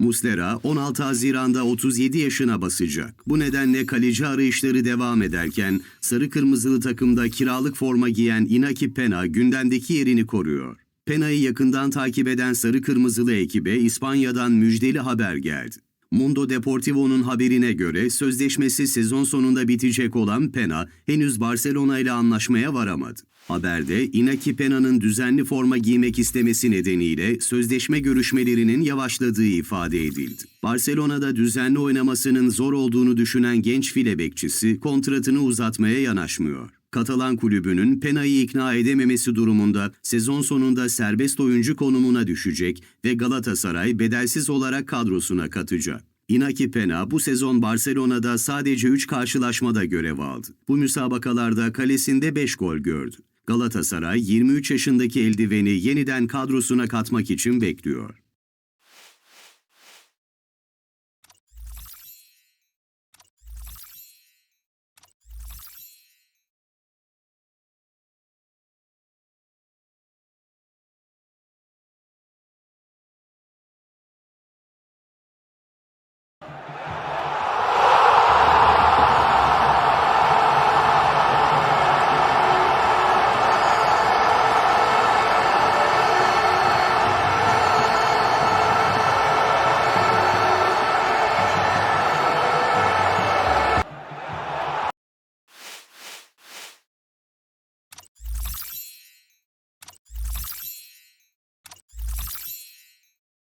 Muslera 16 Haziran'da 37 yaşına basacak. Bu nedenle kaleci arayışları devam ederken sarı kırmızılı takımda kiralık forma giyen Inaki Pena gündemdeki yerini koruyor. Pena'yı yakından takip eden sarı kırmızılı ekibe İspanya'dan müjdeli haber geldi. Mundo Deportivo'nun haberine göre sözleşmesi sezon sonunda bitecek olan Pena henüz Barcelona ile anlaşmaya varamadı. Haberde Inaki Pena'nın düzenli forma giymek istemesi nedeniyle sözleşme görüşmelerinin yavaşladığı ifade edildi. Barcelona'da düzenli oynamasının zor olduğunu düşünen genç file bekçisi kontratını uzatmaya yanaşmıyor. Katalan kulübünün Pena'yı ikna edememesi durumunda sezon sonunda serbest oyuncu konumuna düşecek ve Galatasaray bedelsiz olarak kadrosuna katacak. Inaki Pena bu sezon Barcelona'da sadece 3 karşılaşmada görev aldı. Bu müsabakalarda kalesinde 5 gol gördü. Galatasaray 23 yaşındaki eldiveni yeniden kadrosuna katmak için bekliyor.